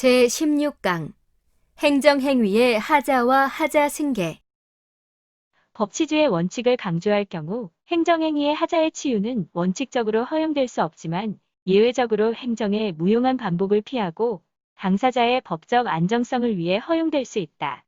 제16강 행정행위의 하자와 하자 승계 법치주의 원칙을 강조할 경우 행정행위의 하자의 치유는 원칙적으로 허용될 수 없지만 예외적으로 행정의 무용한 반복을 피하고 당사자의 법적 안정성을 위해 허용될 수 있다.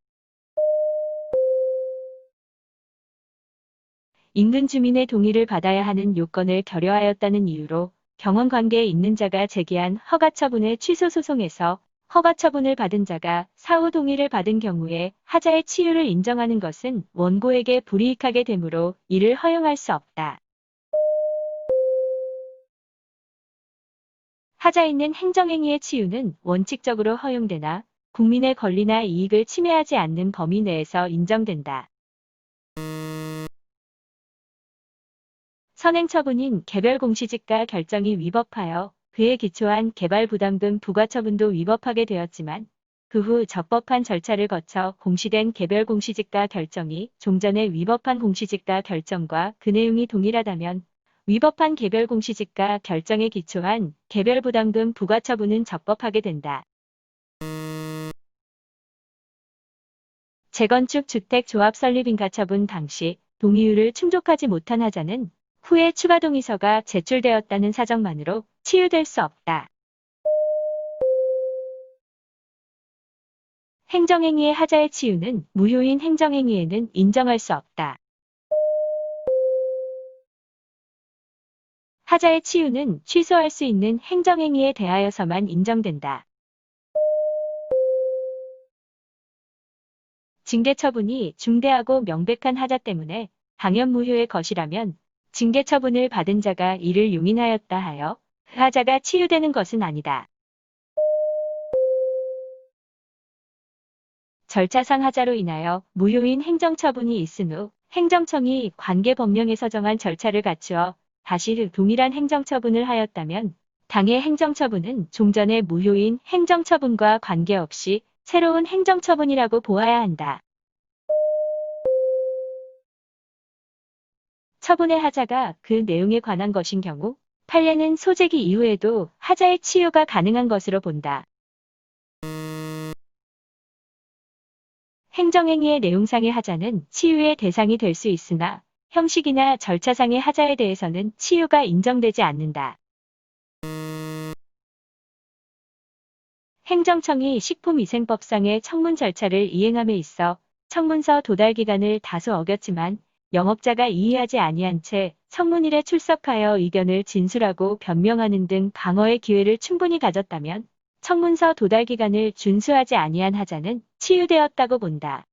인근 주민의 동의를 받아야 하는 요건을 결여하였다는 이유로 경원 관계에 있는 자가 제기한 허가 처분의 취소 소송에서 허가 처분을 받은 자가 사후 동의를 받은 경우에 하자의 치유를 인정하는 것은 원고에게 불이익하게 되므로 이를 허용할 수 없다. 하자 있는 행정행위의 치유는 원칙적으로 허용되나 국민의 권리나 이익을 침해하지 않는 범위 내에서 인정된다. 선행처분인 개별공시지가 결정이 위법하여 그에 기초한 개발 부담금 부과처분도 위법하게 되었지만 그 후 적법한 절차를 거쳐 공시된 개별 공시지가 결정이 종전에 위법한 공시지가 결정과 그 내용이 동일하다면 위법한 개별 공시지가 결정에 기초한 개별 부담금 부과처분은 적법하게 된다. 재건축 주택 조합 설립 인가처분 당시 동의율을 충족하지 못한 하자는 후에 추가 동의서가 제출되었다는 사정만으로 치유될 수 없다. 행정행위의 하자의 치유는 무효인 행정행위에는 인정할 수 없다. 하자의 치유는 취소할 수 있는 행정행위에 대하여서만 인정된다. 징계 처분이 중대하고 명백한 하자 때문에 당연 무효의 것이라면 징계 처분을 받은 자가 이를 용인하였다 하여 그 하자가 치유되는 것은 아니다. 절차상 하자로 인하여 무효인 행정처분이 있은 후 행정청이 관계 법령에서 정한 절차를 갖추어 다시 동일한 행정처분을 하였다면 당의 행정처분은 종전의 무효인 행정처분과 관계없이 새로운 행정처분이라고 보아야 한다. 처분의 하자가 그 내용에 관한 것인 경우 판례는 소재기 이후에도 하자의 치유가 가능한 것으로 본다. 행정행위의 내용상의 하자는 치유의 대상이 될 수 있으나 형식이나 절차상의 하자에 대해서는 치유가 인정되지 않는다. 행정청이 식품위생법상의 청문 절차를 이행함에 있어 청문서 도달 기간을 다소 어겼지만 영업자가 이의하지 아니한 채 청문일에 출석하여 의견을 진술하고 변명하는 등 방어의 기회를 충분히 가졌다면 청문서 도달 기간을 준수하지 아니한 하자는 치유되었다고 본다.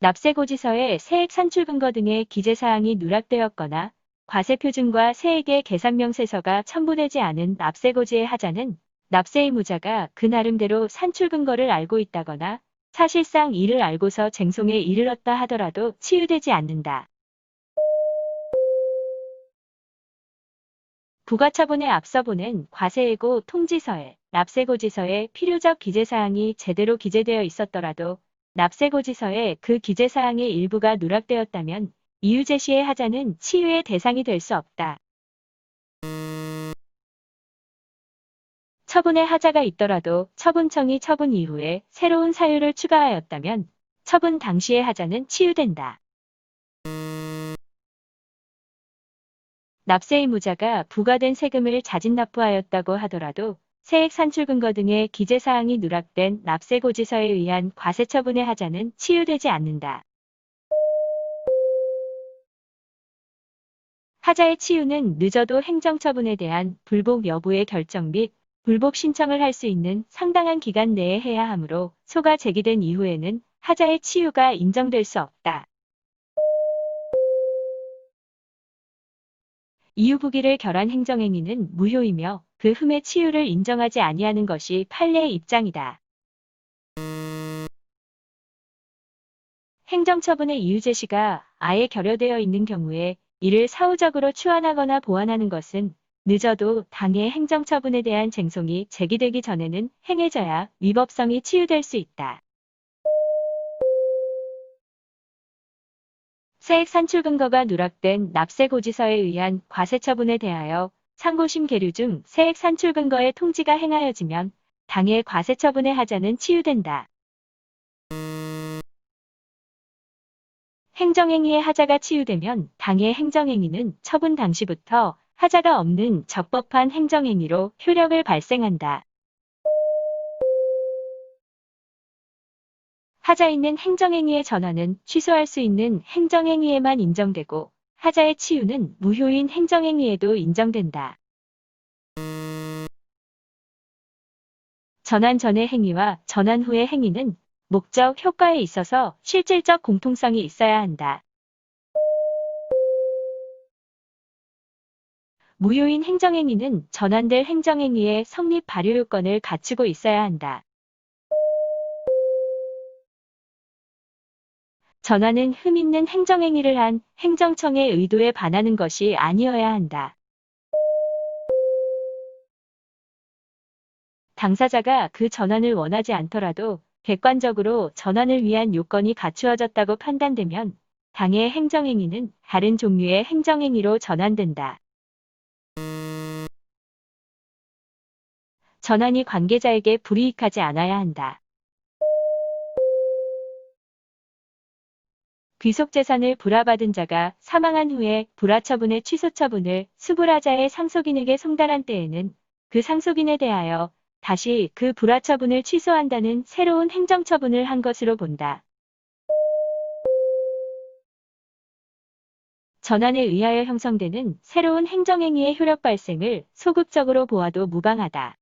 납세고지서에 세액 산출 근거 등의 기재사항이 누락되었거나 과세표준과 세액의 계산명세서가 첨부되지 않은 납세고지의 하자는 납세 의무자가 그 나름대로 산출 근거를 알고 있다거나 사실상 이를 알고서 쟁송에 이르렀다 하더라도 치유되지 않는다. 부가처분에 앞서 보낸 과세예고 통지서에 납세고지서에 필요적 기재사항이 제대로 기재되어 있었더라도 납세고지서에 그 기재사항의 일부가 누락되었다면 이유 제시의 하자는 치유의 대상이 될 수 없다. 처분의 하자가 있더라도 처분청이 처분 이후에 새로운 사유를 추가하였다면 처분 당시의 하자는 치유된다. 납세 의무자가 부과된 세금을 자진 납부하였다고 하더라도 세액 산출 근거 등의 기재 사항이 누락된 납세 고지서에 의한 과세 처분의 하자는 치유되지 않는다. 하자의 치유는 늦어도 행정처분에 대한 불복 여부의 결정 및 불복 신청을 할 수 있는 상당한 기간 내에 해야 하므로 소가 제기된 이후에는 하자의 치유가 인정될 수 없다. 이유부기를 결한 행정행위는 무효이며 그 흠의 치유를 인정하지 아니하는 것이 판례의 입장이다. 행정처분의 이유 제시가 아예 결여되어 있는 경우에 이를 사후적으로 추안하거나 보완하는 것은 늦어도 당의 행정처분에 대한 쟁송이 제기되기 전에는 행해져야 위법성이 치유될 수 있다. 세액 산출 근거가 누락된 납세고지서에 의한 과세처분에 대하여 상고심 계류 중 세액 산출 근거의 통지가 행하여지면 당해 과세 처분의 하자는 치유된다. 행정행위의 하자가 치유되면 당해 행정행위는 처분 당시부터 하자가 없는 적법한 행정행위로 효력을 발생한다. 하자 있는 행정행위의 전환은 취소할 수 있는 행정행위에만 인정되고 하자의 치유는 무효인 행정행위에도 인정된다. 전환 전의 행위와 전환 후의 행위는 목적, 효과에 있어서 실질적 공통성이 있어야 한다. 무효인 행정행위는 전환될 행정행위의 성립 발효 요건을 갖추고 있어야 한다. 전환은 흠 있는 행정행위를 한 행정청의 의도에 반하는 것이 아니어야 한다. 당사자가 그 전환을 원하지 않더라도 객관적으로 전환을 위한 요건이 갖추어졌다고 판단되면 당의 행정행위는 다른 종류의 행정행위로 전환된다. 전환이 관계자에게 불이익하지 않아야 한다. 귀속 재산을 불화받은 자가 사망한 후에 불화처분의 취소처분을 수불하자의 상속인에게 송달한 때에는 그 상속인에 대하여 다시 그 불화처분을 취소한다는 새로운 행정처분을 한 것으로 본다. 전환에 의하여 형성되는 새로운 행정행위의 효력 발생을 소극적으로 보아도 무방하다.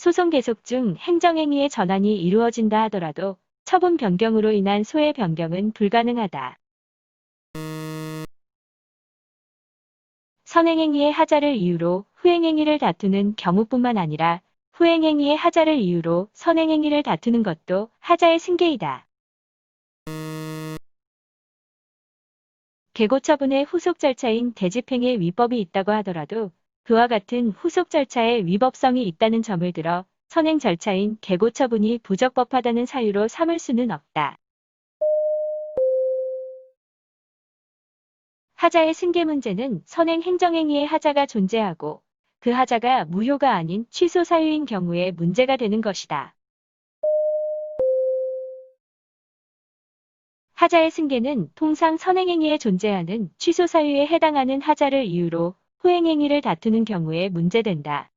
소송 계속 중 행정행위의 전환이 이루어진다 하더라도 처분 변경으로 인한 소외 변경은 불가능하다. 선행행위의 하자를 이유로 후행행위를 다투는 경우뿐만 아니라 후행행위의 하자를 이유로 선행행위를 다투는 것도 하자의 승계이다. 계고 처분의 후속 절차인 대집행의 위법이 있다고 하더라도 그와 같은 후속 절차에 위법성이 있다는 점을 들어 선행 절차인 계고 처분이 부적법하다는 사유로 삼을 수는 없다. 하자의 승계 문제는 선행 행정행위의 하자가 존재하고 그 하자가 무효가 아닌 취소 사유인 경우에 문제가 되는 것이다. 하자의 승계는 통상 선행행위에 존재하는 취소 사유에 해당하는 하자를 이유로 후행행위를 다투는 경우에 문제된다.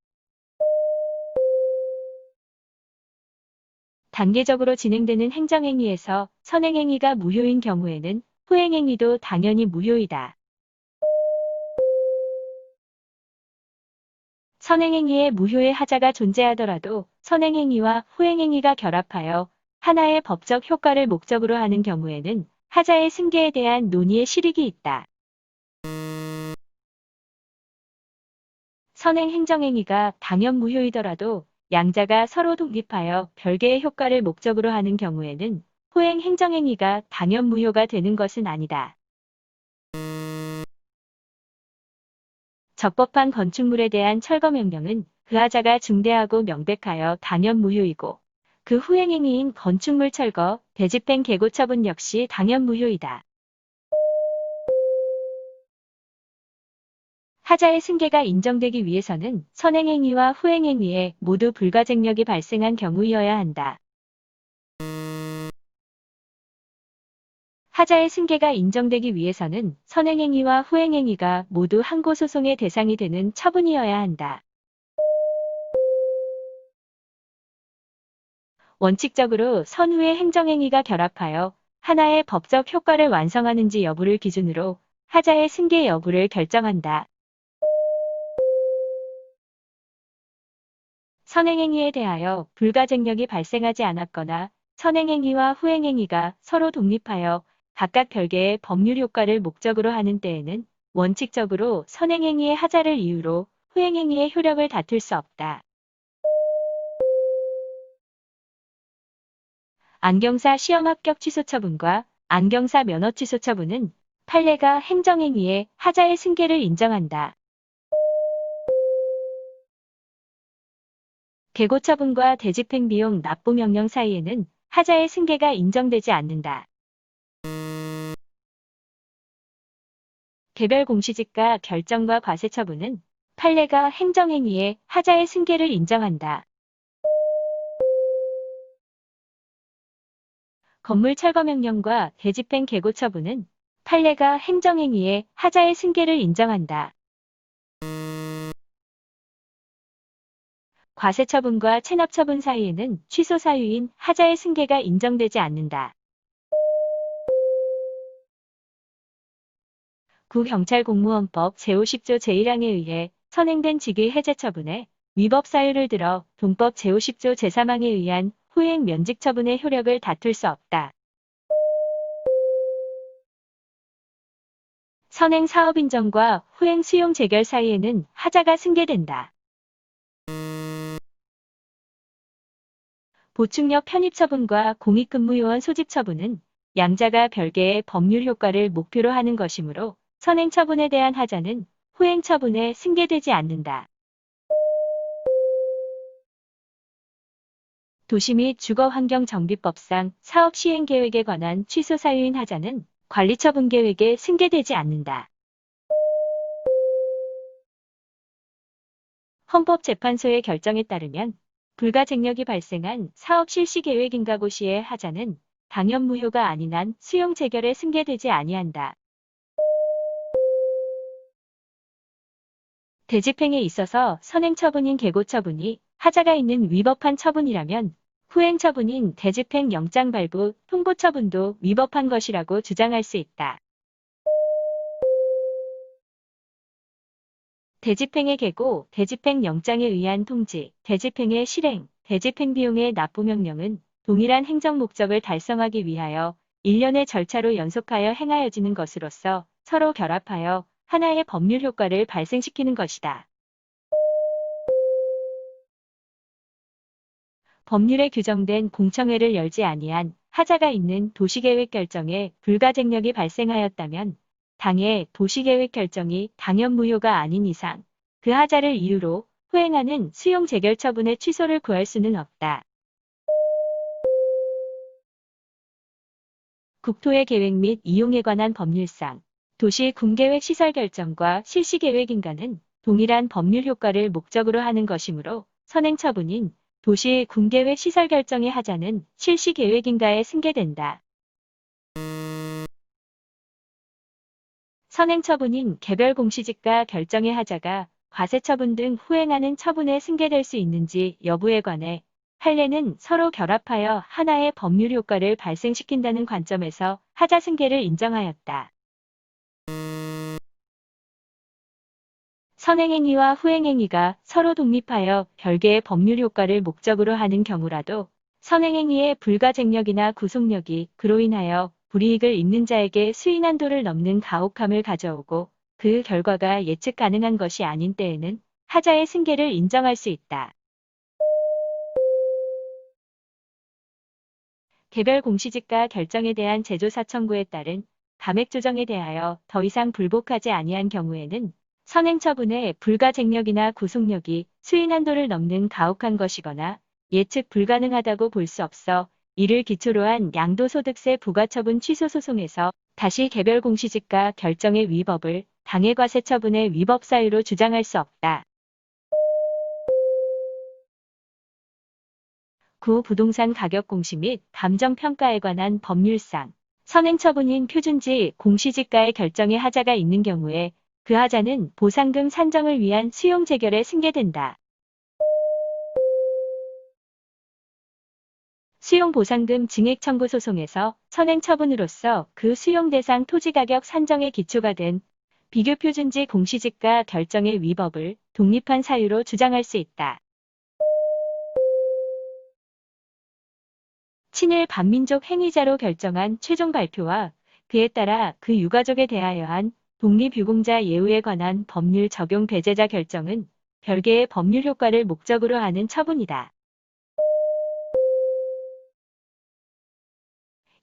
단계적으로 진행되는 행정행위에서 선행행위가 무효인 경우에는 후행행위도 당연히 무효이다. 선행행위에 무효의 하자가 존재하더라도 선행행위와 후행행위가 결합하여 하나의 법적 효과를 목적으로 하는 경우에는 하자의 승계에 대한 논의의 실익이 있다. 선행 행정행위가 당연 무효이더라도 양자가 서로 독립하여 별개의 효과를 목적으로 하는 경우에는 후행 행정행위가 당연 무효가 되는 것은 아니다. 적법한 건축물에 대한 철거 명령은 그 하자가 중대하고 명백하여 당연 무효이고 그 후행행위인 건축물 철거, 대집행 계고 처분 역시 당연 무효이다. 하자의 승계가 인정되기 위해서는 선행행위와 후행행위에 모두 불가쟁력이 발생한 경우이어야 한다. 하자의 승계가 인정되기 위해서는 선행행위와 후행행위가 모두 항고소송의 대상이 되는 처분이어야 한다. 원칙적으로 선후의 행정행위가 결합하여 하나의 법적 효과를 완성하는지 여부를 기준으로 하자의 승계 여부를 결정한다. 선행행위에 대하여 불가쟁력이 발생하지 않았거나 선행행위와 후행행위가 서로 독립하여 각각 별개의 법률 효과를 목적으로 하는 때에는 원칙적으로 선행행위의 하자를 이유로 후행행위의 효력을 다툴 수 없다. 안경사 시험 합격 취소 처분과 안경사 면허 취소 처분은 판례가 행정행위의 하자의 승계를 인정한다. 계고 처분과 대집행 비용 납부 명령 사이에는 하자의 승계가 인정되지 않는다. 개별 공시지가 결정과 과세 처분은 판례가 행정행위에 하자의 승계를 인정한다. 건물 철거 명령과 대집행 개고 처분은 판례가 행정행위에 하자의 승계를 인정한다. 과세 처분과 체납 처분 사이에는 취소 사유인 하자의 승계가 인정되지 않는다. 구경찰공무원법 제50조 제1항에 의해 선행된 직위 해제 처분에 위법 사유를 들어 동법 제50조 제3항에 의한 후행 면직 처분의 효력을 다툴 수 없다. 선행 사업 인정과 후행 수용 재결 사이에는 하자가 승계된다. 보충력 편입 처분과 공익근무요원 소집 처분은 양자가 별개의 법률 효과를 목표로 하는 것이므로 선행 처분에 대한 하자는 후행 처분에 승계되지 않는다. 도시 및 주거환경정비법상 사업 시행 계획에 관한 취소 사유인 하자는 관리처분 계획에 승계되지 않는다. 헌법재판소의 결정에 따르면 불가쟁력이 발생한 사업 실시 계획 인가고 시의 하자는 당연 무효가 아닌 한 수용 재결에 승계되지 아니한다. 대집행에 있어서 선행 처분인 개고 처분이 하자가 있는 위법한 처분이라면 후행 처분인 대집행 영장 발부, 통보 처분도 위법한 것이라고 주장할 수 있다. 대집행의 개고, 대집행 영장에 의한 통지, 대집행의 실행, 대집행 비용의 납부 명령은 동일한 행정 목적을 달성하기 위하여 일련의 절차로 연속하여 행하여지는 것으로서 서로 결합하여 하나의 법률 효과를 발생시키는 것이다. 법률에 규정된 공청회를 열지 아니한 하자가 있는 도시계획 결정에 불가쟁력이 발생하였다면 당의 도시계획 결정이 당연 무효가 아닌 이상 그 하자를 이유로 후행하는 수용 재결 처분의 취소를 구할 수는 없다. 국토의 계획 및 이용에 관한 법률상 도시 군계획 시설 결정과 실시 계획 인가는 동일한 법률 효과를 목적으로 하는 것이므로 선행 처분인 도시 군계획 시설 결정의 하자는 실시 계획 인가에 승계된다. 선행 처분인 개별 공시지가 결정의 하자가 과세 처분 등 후행하는 처분에 승계될 수 있는지 여부에 관해 판례는 서로 결합하여 하나의 법률 효과를 발생시킨다는 관점에서 하자 승계를 인정하였다. 선행행위와 후행행위가 서로 독립하여 별개의 법률 효과를 목적으로 하는 경우라도 선행행위의 불가쟁력이나 구속력이 그로 인하여 불이익을 입는 자에게 수인한도를 넘는 가혹함을 가져오고 그 결과가 예측 가능한 것이 아닌 때에는 하자의 승계를 인정할 수 있다. 개별 공시지가 결정에 대한 제조사 청구에 따른 감액 조정에 대하여 더 이상 불복하지 아니한 경우에는 선행 처분의 불가쟁력이나 구속력이 수인 한도를 넘는 가혹한 것이거나 예측 불가능하다고 볼 수 없어 이를 기초로 한 양도소득세 부과처분 취소 소송에서 다시 개별 공시지가 결정의 위법을 당해 과세 처분의 위법 사유로 주장할 수 없다. 구 부동산 가격 공시 및 감정 평가에 관한 법률상 선행 처분인 표준지 공시지가의 결정의 하자가 있는 경우에 그 하자는 보상금 산정을 위한 수용 재결에 승계된다. 수용보상금 증액 청구 소송에서 선행 처분으로서 그 수용 대상 토지 가격 산정의 기초가 된 비교 표준지 공시지가 결정의 위법을 독립한 사유로 주장할 수 있다. 친일 반민족 행위자로 결정한 최종 발표와 그에 따라 그 유가족에 대하여 한 독립유공자 예우에 관한 법률 적용 배제자 결정은 별개의 법률 효과를 목적으로 하는 처분이다.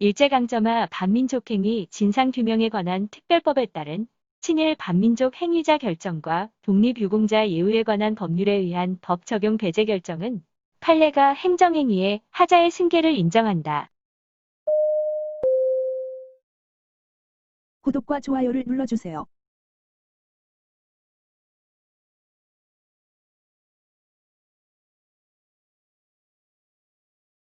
일제강점하 반민족행위 진상규명에 관한 특별법에 따른 친일 반민족 행위자 결정과 독립유공자 예우에 관한 법률에 의한 법 적용 배제 결정은 판례가 행정행위에 하자의 승계를 인정한다. 구독과 좋아요를 눌러주세요.